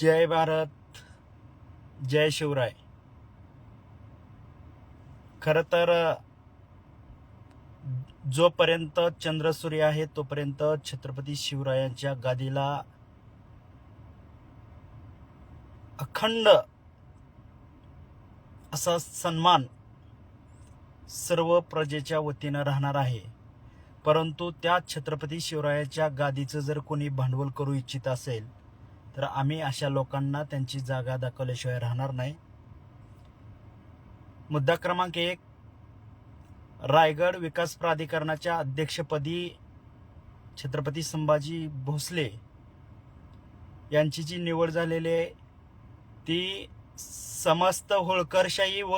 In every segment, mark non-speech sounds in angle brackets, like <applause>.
जय भारत जय शिवराय. खर तर जोपर्यंत चंद्रसूर्य आहे तोपर्यंत छत्रपती शिवरायांच्या गादीला अखंड असा सन्मान सर्व प्रजेच्या वतीनं राहणार आहे. परंतु त्या छत्रपती शिवरायाच्या गादीचं जर कोणी भांडवल करू इच्छित असेल तर आम्ही अशा लोकांना त्यांची जागा दाखवल्याशिवाय राहणार नाही. मुद्दा क्रमांक एक रायगड विकास प्राधिकरणाच्या अध्यक्षपदी छत्रपती संभाजी भोसले यांची जी निवड झालेली आहे ती समस्त होळकरशाही व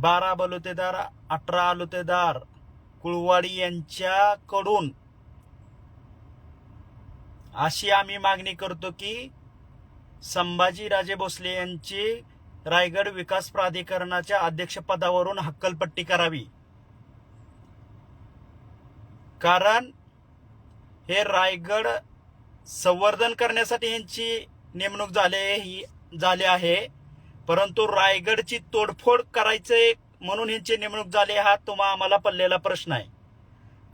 बारा बलुतेदार अठरा आलुतेदार कुळवाडी यांच्याकडून अशी आम्ही मागणी करतो की संभाजी राजे भोसले यांची रायगड विकास प्राधिकरणाच्या अध्यक्षपदावरून हक्कलपट्टी करावी. कारण हे रायगड संवर्धन करण्यासाठी यांची नेमणूक झाले ही झाले आहे. परंतु रायगडची तोडफोड करायचे म्हणून यांची नेमणूक झाली हा तुम्हा आम्हाला पडलेला प्रश्न आहे.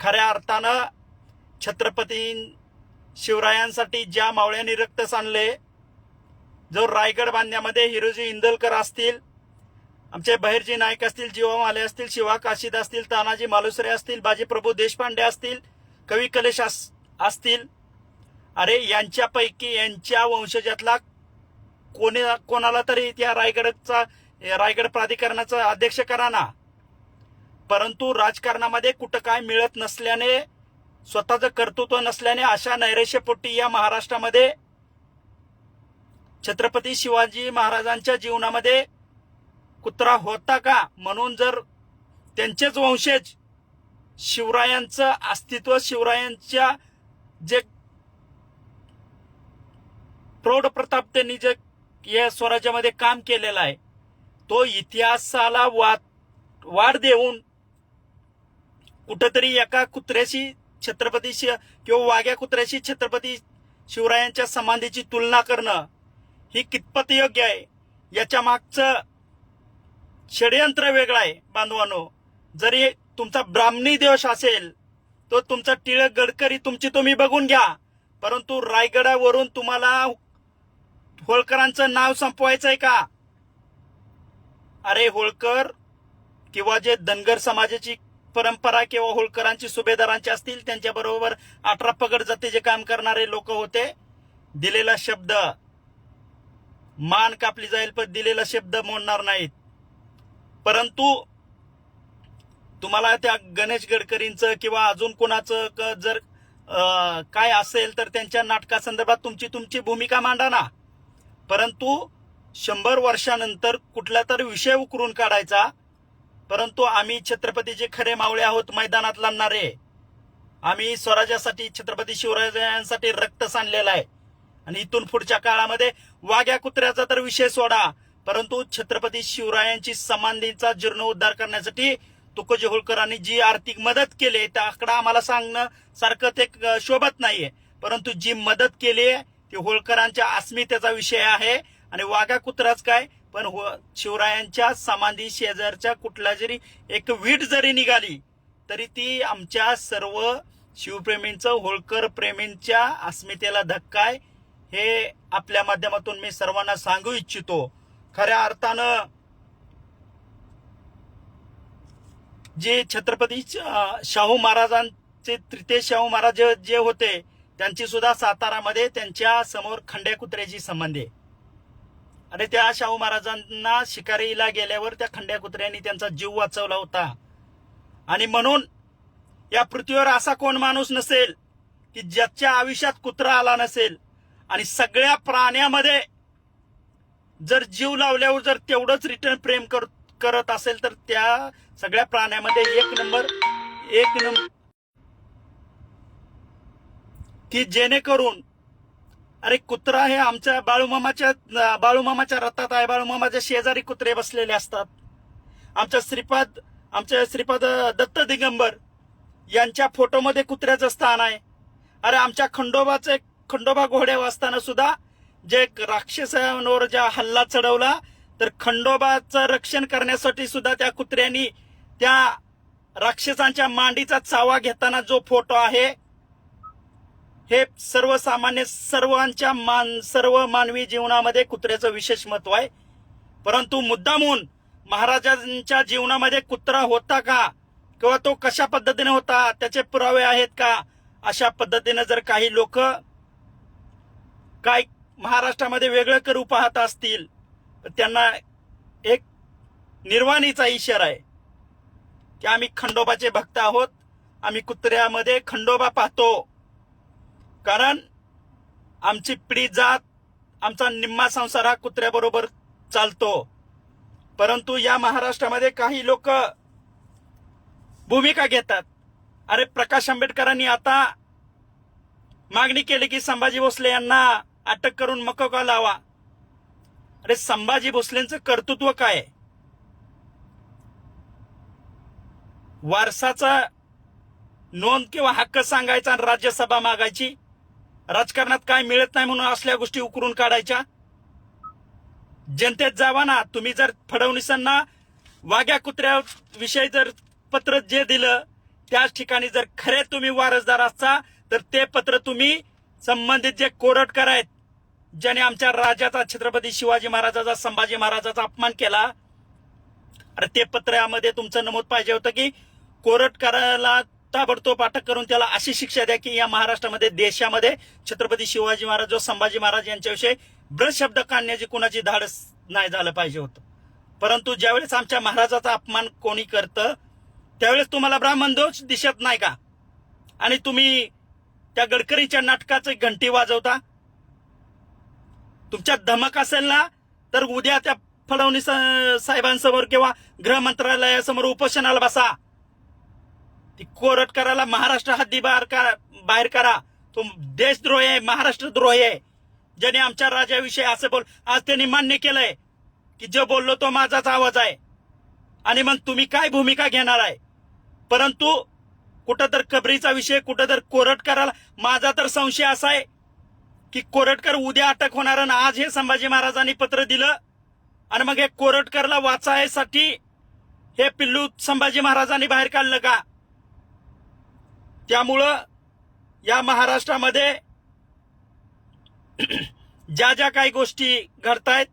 खऱ्या अर्थानं छत्रपती शिवरायांसाठी ज्या मावळ्यांनी रक्त सांडले जो रायगड बांधण्यामध्ये हिरोजी इंदलकर असतील आमचे बहिरजी नाईक असतील जीवा माले असतील शिवा काशीद असतील तानाजी मालुसरे असतील बाजीप्रभू देशपांडे असतील कवी कलेश अस- असतील अरे यांच्यापैकी यांच्या वंशजातला कोणी कोणाला तरी त्या रायगडचा रायगड प्राधिकरणाचा अध्यक्ष करा ना. परंतु राजकारणामध्ये कुठं काय मिळत नसल्याने स्वतःचं कर्तृत्व नसल्याने अशा नैरेश्यपोटी या महाराष्ट्रामध्ये छत्रपती शिवाजी महाराजांच्या जीवनामध्ये कुत्रा होता का? म्हणून जर त्यांचेच वंशज शिवरायांचं अस्तित्व शिवरायांच्या जे प्रौढ प्रताप त्यांनी जे या स्वराज्यामध्ये काम केलेलं आहे तो इतिहासाला वाद वाढ देऊन कुठंतरी एका कुत्र्याशी छत्रपती किंवा वाघ्या कुत्र्याशी छत्रपती शिवरायांच्या समाधीची तुलना करणं ही कितपत योग्य आहे? याच्या मागचं षडयंत्र वेगळं आहे बांधवानो. जरी तुमचा ब्राह्मणी देश असेल तो तुमचा टिळक गडकरी तुमची तुम्ही बघून घ्या. परंतु रायगडावरून तुम्हाला होळकरांचं नाव संपवायचं आहे का? अरे होळकर किंवा जे धनगर समाजाची परंपरा किंवा होळकरांची सुभेदारांची असतील त्यांच्याबरोबर अठरा पगड जातीचे काम करणारे लोक होते. दिलेला शब्द मान कापली जाईल पण दिलेला शब्द मोडणार नाहीत. परंतु तुम्हाला त्या गणेश गडकरींचं किंवा अजून कोणाचं क- जर काय असेल तर त्यांच्या नाटकासंदर्भात तुमची तुमची भूमिका मांडा ना. परंतु शंभर वर्षानंतर कुठला तरी विषय उकरून काढायचा परंतु आम्ही छत्रपतीचे खरे मावळे आहोत मैदानात लढणारे. आम्ही स्वराज्यासाठी छत्रपती शिवरायांसाठी रक्त सांडलेलं आहे. आणि इथून पुढच्या काळामध्ये वाघ्या कुत्र्याचा तर विषय सोडा. परंतु छत्रपती शिवरायांची समाधीचा जीर्णोद्धार करण्यासाठी तुकोजी होळकरांनी जी आर्थिक मदत केली त्या आकडा आम्हाला सांगणं सारखं ते शोभत नाहीये. परंतु जी मदत केली ती होळकरांच्या अस्मितेचा विषय आहे. आणि वाघा कुत्राच काय? पण हो- शिवरायांच्या समाधी शेजारच्या कुठला जरी एक वीट जरी निघाली तरी ती आमच्या सर्व शिवप्रेमींचं होळकर प्रेमींच्या अस्मितेला धक्का आहे. हे आपल्या माध्यमातून मी सर्वांना सांगू इच्छितो. खऱ्या अर्थानं जे छत्रपती शाहू महाराजांचे तृतीय शाहू महाराज जे- जे होते त्यांची सुद्धा सातारामध्ये त्यांच्यासमोर खंड्या कुत्र्याची संबंध आहे. आणि त्या शाहू महाराजांना शिकारीला गेल्यावर त्या खंड्या कुत्र्यांनी त्यांचा जीव वाचवला होता. आणि म्हणून या पृथ्वीवर असा कोण माणूस नसेल की ज्याच्या आयुष्यात कुत्रा आला नसेल आणि सगळ्या प्राण्यामध्ये जर जीव लावल्यावर जर तेवढंच रिटर्न प्रेम कर, करत असेल तर त्या सगळ्या प्राण्यामध्ये एक नंबर एक नंबर की जेणेकरून अरे कुत्रा हे आमच्या बाळूमामाच्या बाळूमामाच्या रथात आहे. बाळूमामाच्या शेजारी कुत्रे बसलेले असतात. आमच्या श्रीपाद आमच्या श्रीपाद दत्त दिगंबर यांच्या फोटोमध्ये कुत्र्याचं स्थान आहे. अरे आमच्या खंडोबाचे एक खंडोबा घोडे वाचताना सुद्धा जे राक्षसांवर ज्या हल्ला चढवला तर खंडोबाचं रक्षण करण्यासाठी सुद्धा त्या कुत्र्यांनी त्या राक्षसांच्या मांडीचा चावा घेताना जो फोटो आहे हे सर्वसामान्य सर्वांच्या मान सर्व मानवी जीवनामध्ये कुत्र्याचं विशेष महत्त्व आहे. परंतु मुद्दामून महाराजांच्या जीवनामध्ये कुत्रा होता का? किंवा तो कशा पद्धतीने होता? त्याचे पुरावे आहेत का? अशा पद्धतीने जर काही लोक काय महाराष्ट्रामध्ये वेगळं करू पाहत असतील तर त्यांना एक निर्वाणीचा इशारा आहे की आम्ही खंडोबाचे भक्त आहोत. आम्ही कुत्र्यामध्ये खंडोबा पाहतो. कारण आमची पिढी जात आमचा निम्मा संसार हा कुत्र्याबरोबर चालतो. परंतु या महाराष्ट्रामध्ये काही लोक भूमिका घेतात. अरे प्रकाश आंबेडकरांनी आता मागणी केली की संभाजी भोसले यांना अटक करून मकोका लावा? अरे संभाजी भोसलेंचं कर्तृत्व काय? वारसाचा नोंद किंवा हक्क सांगायचा आणि राज्यसभा मागायची? राजकारणात काय मिळत नाही म्हणून असल्या गोष्टी उकरून काढायच्या? जनतेत जावा ना. तुम्ही जर फडणवीसांना वाघ्या कुत्र्या विषयी जर पत्र जे दिलं त्याच ठिकाणी जर खरे तुम्ही वारसदार असता तर ते पत्र तुम्ही संबंधित जे कोरटकर आहेत ज्याने आमच्या राजाचा छत्रपती शिवाजी महाराजाचा संभाजी महाराजाचा अपमान केला अरे ते पत्र यामध्ये तुमचं नमूद पाहिजे होतं की कोरटकराला ताबडतोब अटक करून त्याला अशी शिक्षा द्या की या महाराष्ट्रामध्ये देशामध्ये छत्रपती शिवाजी महाराज व संभाजी महाराज यांच्याविषयी ब्रश शब्द काढण्याची कुणाची धाडस नाही झालं पाहिजे होतं. परंतु ज्यावेळेस आमच्या महाराजाचा अपमान कोणी करतं त्यावेळेस तुम्हाला ब्राह्मण दोष दिसत नाही का? आणि तुम्ही त्या गडकरीच्या नाटकाचं घंटी वाजवता? तुमच्यात धमक असेल ना तर उद्या त्या फडणवीस साहेबांसमोर किंवा गृह मंत्रालयासमोर उपोषणाला बसा. ती कोरट करायला महाराष्ट्र हद्दी बाहेर करा बाहेर करा. तो देशद्रोही आहे महाराष्ट्रद्रोही आहे. ज्याने आमच्या राजाविषयी असं बोल आज त्यांनी मान्य केलंय की जे बोललो तो माझाच आवाज आहे. आणि मग तुम्ही काय भूमिका घेणार आहे? परंतु कुठं तर कबरीचा विषय कुठं तर कोरटकराला माझा तर संशय असा आहे की कोरटकर उद्या अटक होणार आणि आज हे संभाजी महाराजांनी पत्र दिलं. आणि मग हे कोरटकरला वाचायसाठी हे पिल्लू संभाजी महाराजांनी बाहेर काढलं का? त्यामुळं या महाराष्ट्रामध्ये ज्या ज्या काही गोष्टी घडतायत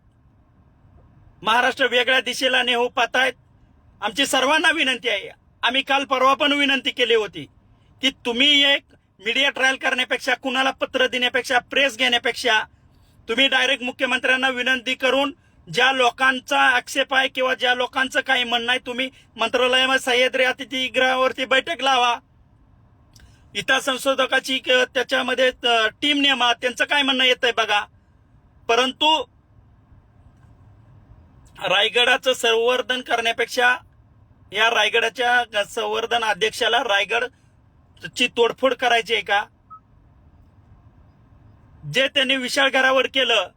महाराष्ट्र वेगळ्या दिशेला नेऊ पाहतायत आमची सर्वांना विनंती आहे. आम्ही काल परवा पण विनंती केली होती की तुम्ही एक मीडिया ट्रायल करण्यापेक्षा कुणाला पत्र देण्यापेक्षा प्रेस घेण्यापेक्षा तुम्ही डायरेक्ट मुख्यमंत्र्यांना विनंती करून ज्या लोकांचा आक्षेप आहे किंवा ज्या लोकांचं काही म्हणणं आहे तुम्ही मंत्रालयामध्ये सह्याद्री अतिथीगृहावरती बैठक लावा. इतर संशोधकाची त्याच्यामध्ये टीम नेमा त्यांचं काय म्हणणं येत आहे बघा. परंतु रायगडाचं संवर्धन करण्यापेक्षा या रायगडाच्या संवर्धन अध्यक्षाला रायगड ची तोडफोड करायची आहे का? जे त्यांनी विशाळ घरावर केलं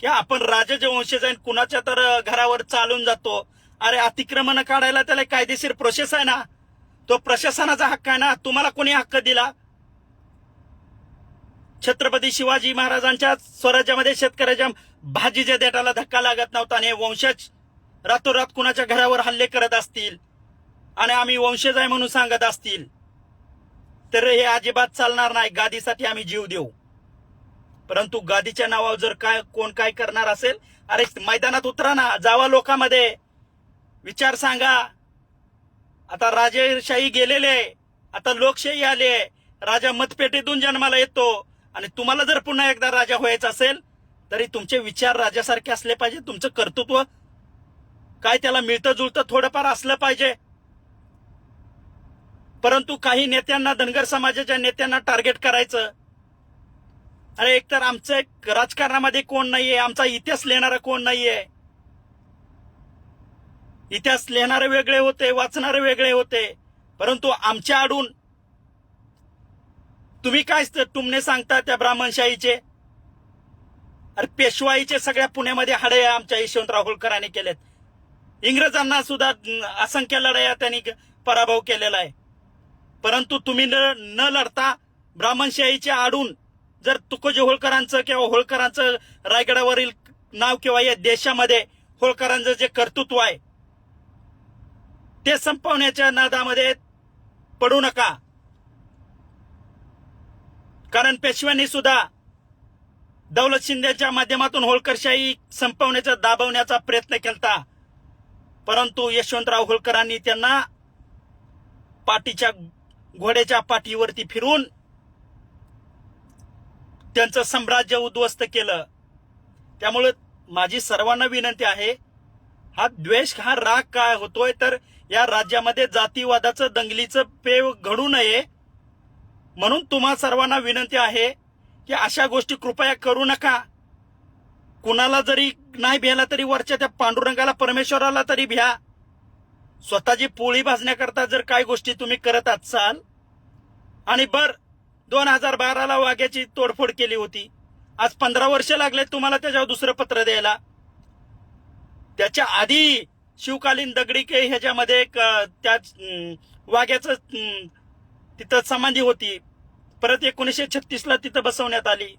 की आपण राजाचे वंशज आहे कुणाच्या तर घरावर चालून जातो. अरे अतिक्रमण काढायला त्याला कायदेशीर प्रोसेस आहे ना? तो प्रशासनाचा हक्क आहे ना? तुम्हाला कोणी हक्क दिला? छत्रपती शिवाजी महाराजांच्या स्वराज्यामध्ये शेतकऱ्याच्या भाजीच्या देटाला धक्का लागत नव्हता आणि हे वंशज रातोरात कुणाच्या घरावर हल्ले करत असतील आणि आम्ही वंशज आहे म्हणून सांगत असतील तर हे अजिबात चालणार नाही. गादीसाठी आम्ही जीव देऊ. परंतु गादीच्या नावावर जर काय कोण काय करणार असेल? अरे मैदानात उतरा ना. जावा लोकांमध्ये. विचार सांगा. आता राजेशाही गेलेले आहे. आता लोकशाही आली आहे. राजा मतपेटीतून जन्माला येतो. आणि तुम्हाला जर पुन्हा एकदा राजा व्हायचा असेल तरी तुमचे विचार राजासारखे असले पाहिजे. तुमचं कर्तृत्व काय त्याला मिळतं जुळतं थोडंफार असलं पाहिजे. परंतु काही नेत्यांना धनगर समाजाच्या नेत्यांना टार्गेट करायचं. अरे एकतर आमचं एक राजकारणामध्ये कोण नाहीये? आमचा इतिहास लिहिणारा कोण नाहीये? इतिहास लिहिणारे वेगळे होते वाचणारे वेगळे होते. परंतु आमच्या आडून तुम्ही काय तुमने सांगता त्या ब्राह्मणशाहीचे अरे पेशवाईचे सगळ्या पुण्यामध्ये हडया आमच्या यशवंतराव होळकरांनी केलेत. इंग्रजांना सुद्धा असंख्य लढाया त्यांनी पराभव केलेला आहे. परंतु तुम्ही न न लढता ब्राह्मणशाहीच्या आडून जर तुकोजी होळकरांचं किंवा होळकरांचं रायगडावरील नाव किंवा या देशामध्ये होळकरांचं जे कर्तृत्व आहे ते संपवण्याच्या नादामध्ये पडू नका. कारण पेशव्यांनी सुद्धा दौलत शिंदेच्या माध्यमातून होळकरशाही संपवण्याचा दाबवण्याचा प्रयत्न केला परंतु यशवंतराव होळकरांनी त्यांना पाठीच्या घोड्याच्या पाठीवरती फिरून त्यांचं साम्राज्य उद्ध्वस्त केलं. त्यामुळे माझी सर्वांना विनंती आहे हा द्वेष हा राग काय होतोय? तर या राज्यामध्ये जातीवादाचं दंगलीचं पेव घडू नये म्हणून तुम्हा सर्वांना विनंती आहे की अशा गोष्टी कृपया करू नका. कुणाला जरी नाही भ्याला तरी वरच्या त्या पांडुरंगाला परमेश्वराला तरी भ्या. स्वतःची पोळी भाजण्याकरता जर काही गोष्टी तुम्ही करत असाल आणि बर दोन हजार बाराला वाघ्याची तोडफोड केली होती. आज पंधरा वर्ष लागले तुम्हाला त्याच्यावर दुसरं पत्र द्यायला. त्याच्या आधी शिवकालीन दगडीके ह्याच्यामध्ये एक त्या वाघ्याचं तिथं समाधी होती. परत एकोणीसशे छत्तीसला तिथं बसवण्यात आली.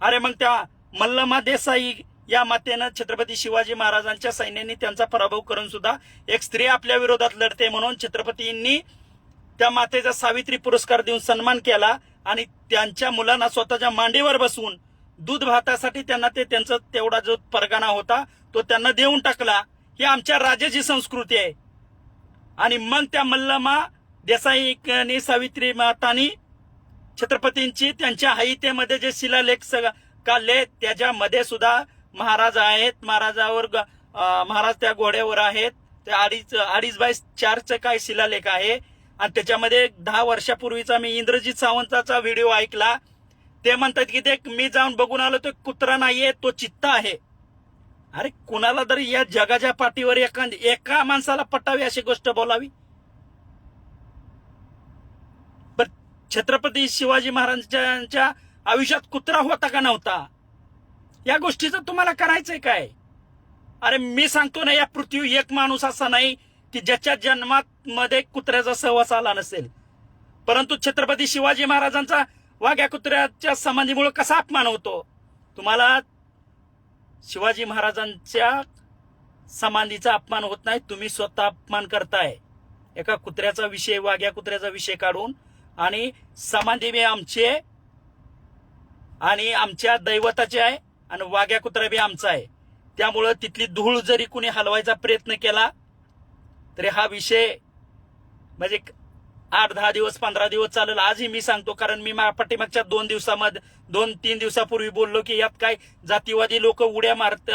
अरे मग त्या मल्लमा देसाई या मातेनं छत्रपती शिवाजी महाराजांच्या सैन्याने त्यांचा पराभव करून सुद्धा एक स्त्री आपल्या विरोधात लढते म्हणून छत्रपतींनी त्या मातेचा सावित्री पुरस्कार देऊन सन्मान केला आणि त्यांच्या मुलांना स्वतःच्या मांडीवर बसवून दूध भातासाठी त्यांना ते त्यांचा तेवढा जो परगाना होता तो त्यांना देऊन टाकला. ही आमच्या राजाची संस्कृती आहे. आणि मग त्या मल्लमा देसाईनी सावित्री मातानी छत्रपतींची त्यांच्या हायतेमध्ये जे शिलालेख काढले त्याच्यामध्ये सुद्धा महाराज आहेत. महाराजावर ग- महाराज त्या घोड्यावर आहेत. ते अडीच अडीच बाय चारचं काय शिलालेख आहे. आणि त्याच्यामध्ये दहा वर्षापूर्वीचा मी इंद्रजित सावंताचा व्हिडिओ ऐकला. ते म्हणतात की ते मी जाऊन बघून आलो तो कुत्रा नाहीये तो चित्ता आहे. अरे कुणाला तरी या जगाच्या पाठीवर एका एका माणसाला पटावी अशी गोष्ट बोलावी? पण छत्रपती शिवाजी महाराजांच्या आयुष्यात कुत्रा होता का नव्हता? या गोष्टीचं तुम्हाला करायचंय काय? अरे मी सांगतो ना या पृथ्वी एक माणूस असा नाही की ज्याच्या जन्मात मध्ये कुत्र्याचा सहवास आला नसेल. परंतु छत्रपती शिवाजी महाराजांचा वाघ्या कुत्र्याच्या समाधीमुळे कसा अपमान होतो? तुम्हाला शिवाजी महाराजांच्या समाधीचा अपमान होत नाही तुम्ही स्वतः अपमान करताय. एका कुत्र्याचा विषय वाघ्या कुत्र्याचा विषय काढून आणि समाधी बी आमची आहे आणि आमच्या दैवताचे आहे आणि वाघ्या कुत्रा बी आमचा आहे. त्यामुळं तिथली धूळ जरी कुणी हलवायचा प्रयत्न केला तरी हा विषय म्हणजे आठ दहा दिवस पंधरा दिवस चालेल. आजही मी सांगतो कारण मी मा- पाठीमागच्या दोन दिवसामध्ये दोन तीन दिवसापूर्वी बोललो की यात काय जातीवादी लोक उड्या मारत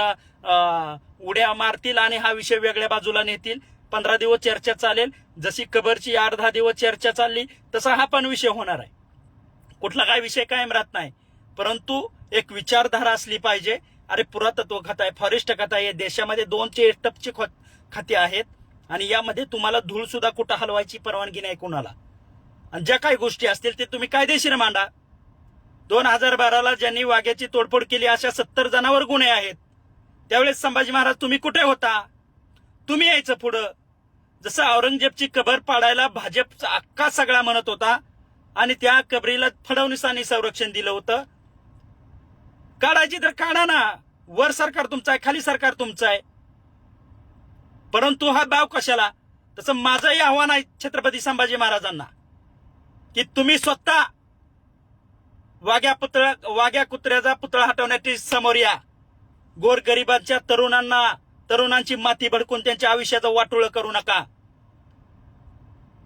उड्या मारतील आणि हा विषय वेगळ्या बाजूला नेतील. पंधरा दिवस चर्चा चालेल. जशी कबरची आठ दहा दिवस चर्चा चालली तसा हा पण विषय होणार आहे. कुठला काय विषय कायम राहत नाही. परंतु एक विचारधारा असली पाहिजे. अरे पुरातत्व खातं आहे फॉरेस्ट खातं आहे. देशामध्ये दोनशे खत खाते आहेत. आणि यामध्ये तुम्हाला धूळ सुद्धा कुठं हलवायची परवानगी नाही कुणाला. आणि ज्या काही गोष्टी असतील ते तुम्ही कायदेशीर मांडा. दोन हजार बाराला ज्यांनी वाघ्याची तोडफोड केली अशा सत्तर जणांवर गुन्हे आहेत. त्यावेळेस संभाजी महाराज तुम्ही कुठे होता? तुम्ही यायचं पुढं. जसं औरंगजेबची कबर पाडायला भाजपचा अक्का सगळा म्हणत होता आणि त्या कबरीला फडणवीसांनी संरक्षण दिलं होतं. काढायची तर काढा ना. वर सरकार तुमचं आहे खाली सरकार तुमचं आहे. परंतु हा बाव कशाला? तसं माझंही आव्हान आहे छत्रपती संभाजी महाराजांना की तुम्ही स्वतः वाघ्या पुतळ्या वाघ्या कुत्र्याचा पुतळा हटवण्याची समोर या. गोरगरिबांच्या तरुणांना तरुणांची माती भडकून त्यांच्या आयुष्याचं वाटोळं करू नका.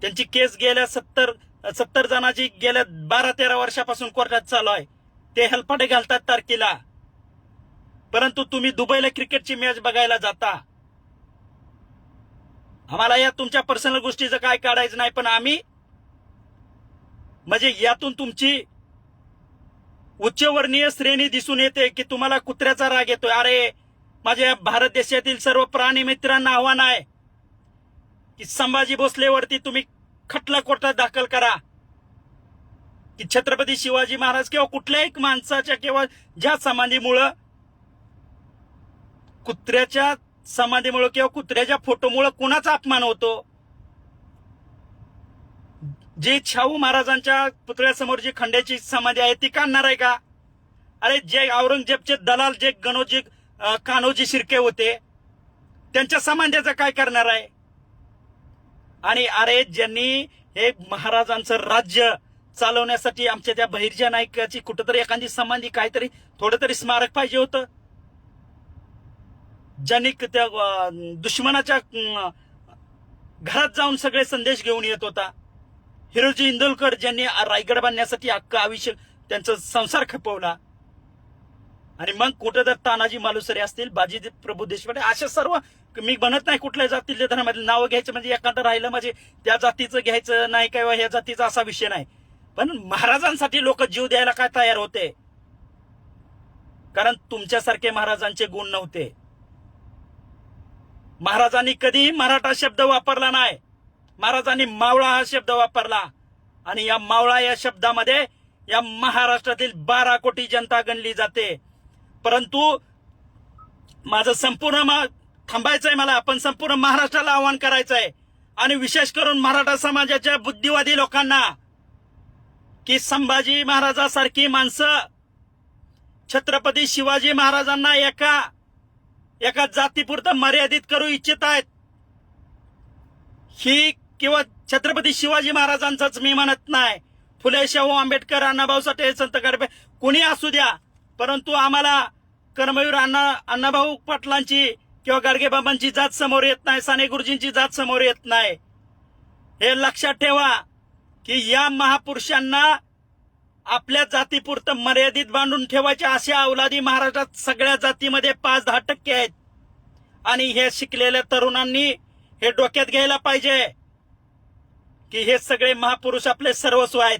त्यांची केस गेल्या सत्तर सत्तर जणांची गेल्या बारा तेरा वर्षापासून कोर्टात चालू आहे. ते हेलपाटे घालतात तारखेला. परंतु तुम्ही दुबईला क्रिकेटची मॅच बघायला जाता. आम्हाला या तुमच्या पर्सनल गोष्टीचं काय काढायचं नाही पण आम्ही म्हणजे यातून तुमची उच्चवर्णीय श्रेणी दिसून येते की तुम्हाला कुत्र्याचा राग येतोय. अरे माझ्या भारत देशातील सर्व प्राणी मित्रांना आव्हान आहे की संभाजी भोसलेवरती तुम्ही खटला कोर्टात दाखल करा. की छत्रपती शिवाजी महाराज किंवा कुठल्याही माणसाच्या किंवा ज्या समाधीमुळं कुत्र्याच्या समाधीमुळं किंवा कुत्र्याच्या फोटोमुळं कुणाचा अपमान होतो? जे शाहू महाराजांच्या पुतळ्यासमोर जी खंड्याची समाधी आहे ती काढणार आहे का? अरे जे औरंगजेबचे दलाल जे गणोजी कान्होजी शिर्के होते त्यांच्या समाध्याचं काय करणार आहे? आणि अरे ज्यांनी हे महाराजांचं राज्य चालवण्यासाठी आमच्या त्या बहिर्जा नायकाची कुठंतरी एखादी समाधी काहीतरी थोडं तरी स्मारक पाहिजे होतं. ज्यांनी त्या दुश्मनाच्या घरात जाऊन सगळे संदेश घेऊन येत होता. हिरोजी इंदोलकर ज्यांनी रायगड बांधण्यासाठी अख्खं आयुष्य त्यांचा संसार खपवला. आणि मग कुठं तर तानाजी मालुसरे असतील बाजी प्रभू देशपांडे अशा सर्व मी म्हणत नाही कुठल्या जातीच्या धर्मातील नावं घ्यायचं म्हणजे एखादं राहिलं म्हणजे त्या जातीचं घ्यायचं नाही किंवा ह्या जातीचा असा विषय नाही. पण महाराजांसाठी लोक जीव द्यायला काय तयार होते? कारण तुमच्यासारखे महाराजांचे गुण नव्हते. महाराजांनी कधीही मराठा शब्द वापरला नाही. महाराजांनी मावळा हा शब्द वापरला. आणि या मावळा या शब्दामध्ये या महाराष्ट्रातील बारा कोटी जनता गणली जाते. परंतु माझं संपूर्ण मा- थांबायचंय मला आपण संपूर्ण महाराष्ट्राला आवाहन करायचंय. आणि विशेष करून मराठा समाजाच्या बुद्धिवादी लोकांना की संभाजी महाराजासारखी माणसं छत्रपती शिवाजी महाराजांना एका एका जातीपुरतं मर्यादित करू इच्छित आहेत. ही किंवा छत्रपती शिवाजी महाराजांचाच मी म्हणत नाही. फुले शाहू आंबेडकर अण्णाभाऊ साठे संत गडबे कुणी असू द्या. परंतु आम्हाला कर्मवीर अण्णा अण्णाभाऊ पाटलांची किंवा गाडगेबाबांची जात समोर येत नाही साने गुरुजींची जात समोर येत नाही. हे लक्षात ठेवा की या महापुरुषांना आपल्या जातीपुरतं मर्यादित बांधून ठेवायचे अशा अवलादी महाराष्ट्रात सगळ्या जातीमध्ये पाच दहा टक्के आहेत. आणि हे शिकलेल्या तरुणांनी हे डोक्यात घ्यायला पाहिजे की हे सगळे महापुरुष आपले सर्वस्व आहेत.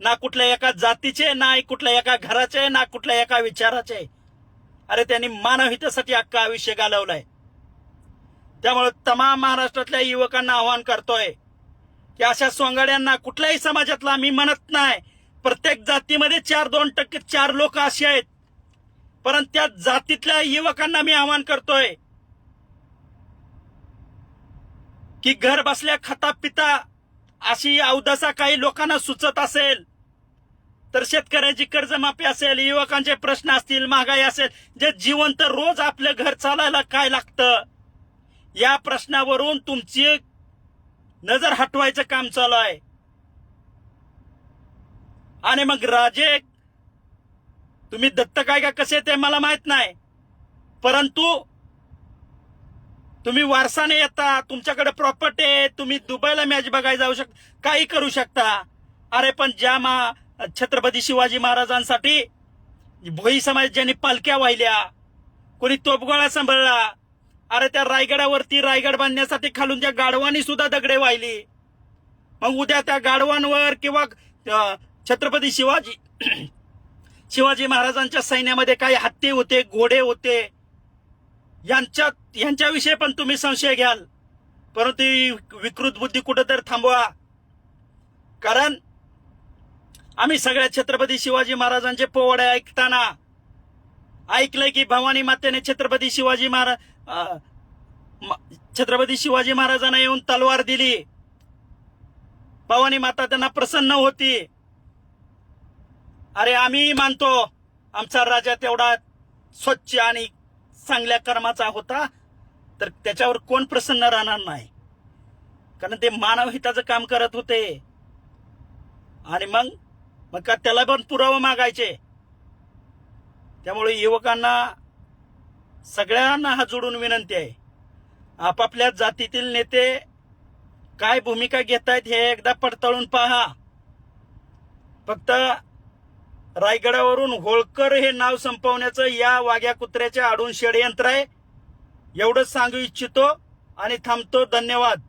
ना कुठल्या एका जातीचे ना कुठल्या एका घराचे ना कुठल्या एका विचाराचे. अरे त्यांनी मानवहितासाठी अख्खा आयुष्य घालवलंय. त्यामुळे तमाम महाराष्ट्रातल्या युवकांना आवाहन करतोय की अशा सोंगाड्यांना कुठल्याही समाजातला मी म्हणत नाही. प्रत्येक जातीमध्ये चार दोन टक्के चार लोक असे आहेत. परंतु त्या जातीतल्या युवकांना मी आवाहन करतोय की घर बसल्या खाता पिता अशी अवदसा काही लोकांना सुचत असेल तर शेतकऱ्याची कर्जमाफी असेल युवकांचे प्रश्न असतील महागाई असेल जे जिवंत रोज आपलं घर चालायला काय लागतं या प्रश्नावरून तुमची नजर हटवायचं काम चालू आहे. आणि मग राजे तुम्ही दत्त काय का कसे ते मला माहीत नाही. परंतु तुम्ही वारसाने येता तुमच्याकडे प्रॉपर्टी आहे तुम्ही दुबईला मॅच बघायला जाऊ शकता काही करू शकता. अरे पण ज्या मा छत्रपती शिवाजी महाराजांसाठी भोई समाज ज्यांनी पालख्या वाहिल्या कोणी तोपगोळा सांभाळला अरे त्या रायगडावरती रायगड बांधण्यासाठी खालून त्या गाढवानी सुद्धा दगडे वाहिली. मग उद्या त्या गाढवांवर किंवा छत्रपती शिवाजी <clears throat> शिवाजी महाराजांच्या सैन्यामध्ये काही हत्ती होते घोडे होते. यांच्या यांच्याविषयी पण तुम्ही संशय घ्याल. परंतु विकृत बुद्धी कुठंतरी थांबवा. कारण आम्ही सगळ्या छत्रपती शिवाजी महाराजांचे पोवाडे ऐकताना ऐकलंय की भवानी मातेने छत्रपती शिवाजी महाराज म- छत्रपती शिवाजी महाराजांना येऊन तलवार दिली. भवानी माता त्यांना प्रसन्न होती. अरे आम्ही मानतो आमचा राजा तेवढा स्वच्छ आणि चांगल्या कर्माचा होता तर त्याच्यावर कोण प्रसन्न राहणार नाही. कारण ते मानव हिताचं काम करत होते. आणि मग मग का त्याला पण पुरावा मागायचे. त्यामुळे युवकांना सगळ्यांना हा जोडून विनंती आहे. आपापल्या जातीतील नेते काय भूमिका घेत आहेत हे एकदा पडताळून पहा. फक्त रायगडावरून होळकर हे नाव संपवण्याचं या वाघ्या कुत्र्याच्या आडून षडयंत्र आहे. एवढंच सांगू इच्छितो आणि थांबतो. धन्यवाद.